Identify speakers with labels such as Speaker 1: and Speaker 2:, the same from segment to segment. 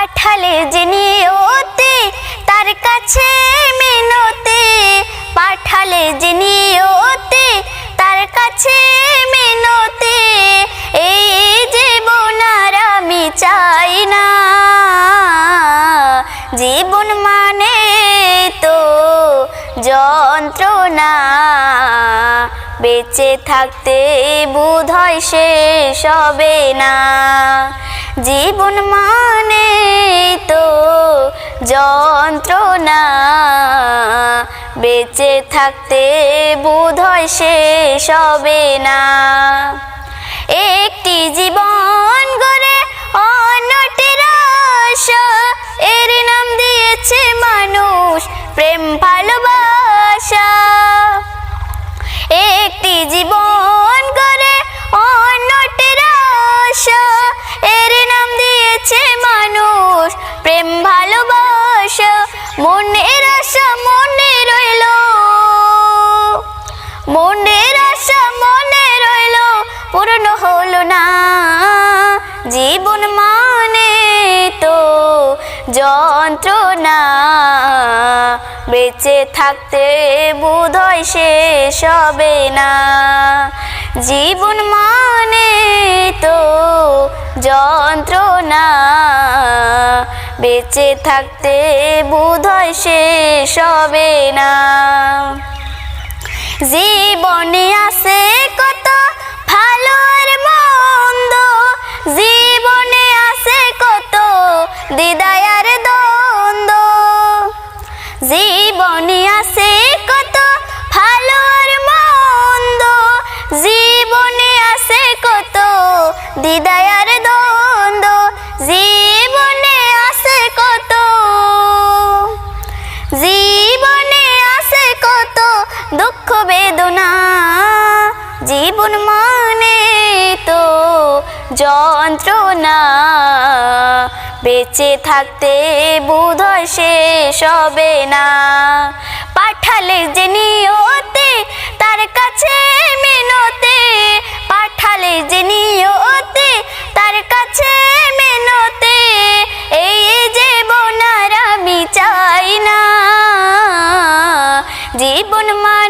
Speaker 1: পাঠালে যে নিয়তে, তার কাছে মিনতে। পাঠালে যে নিয়তে, তার কাছে মিনতে। এই জীবন আর আমি চাই না। জীবন মানে তো যন্ত্রণা। বেঁচে থাকতে বোধ হয় শেষ হবে না। জীবন মানে যন্ত্রণা বেঁচে থাকতে বোধ হয় শেষ হবে না। একটি জীবন মনের আশা মনে রইল। মনের আশা মনে রইল, পূর্ণ হলো না। জীবন মানে তো যন্ত্রণা। বেঁচে থাকতে বোধ হয় শেষ হবে না। জীবন মানে তো যন্ত্রণা। বেঁচে থাকতে বোধ হয় শেষ হবে না। জীবনে আছে কত ভালো মন্দ, জীবনে আছে কত দিদায় দুঃখ বেদনা, জীবন মানে তো যন্ত্রণা। বেঁচে থাকতে বোধ হয় শেষ হবে না। পাঠালে যে নিয়তে, তার কাছে মেনতে। পাঠালে যে নিয়তে, তার কাছে মেনতে। এই জীবন আর আমি চাই না। জীবন মানে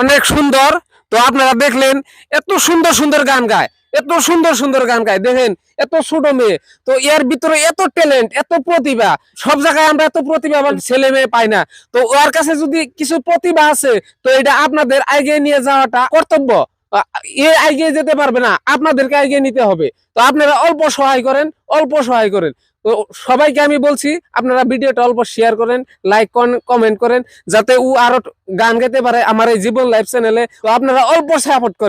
Speaker 2: অনেক সুন্দর। তো আপনারা দেখলেন, এত সুন্দর সুন্দর গান গায়, এত সুন্দর সুন্দর গান গায়, দেখেন, এত ছোট মেয়ে। তো এর ভিতরে এত ট্যালেন্ট এত প্রতিভা, সব জায়গায় আমরা এত প্রতিভা আমার ছেলে মেয়ে পাই না। তো ওর কাছে যদি কিছু প্রতিভা আছে, তো এটা আপনাদের এগিয়ে নিয়ে যাওয়াটা কর্তব্য। এ এগিয়ে যেতে পারবে না, আপনাদেরকে এগিয়ে নিতে হবে। তো আপনারা অল্প সহায় করেন, অল্প সহায় করেন। তো সবাইকে আমি বলছি, আপনারা ভিডিওটা অল্প শেয়ার করেন লাইক কমেন্ট করেন, যাতে ও আরও গান গাইতে পারে আমার এই জীবন লাইফ চ্যানেলে তো আপনারা অল্প সাপোর্ট করেন।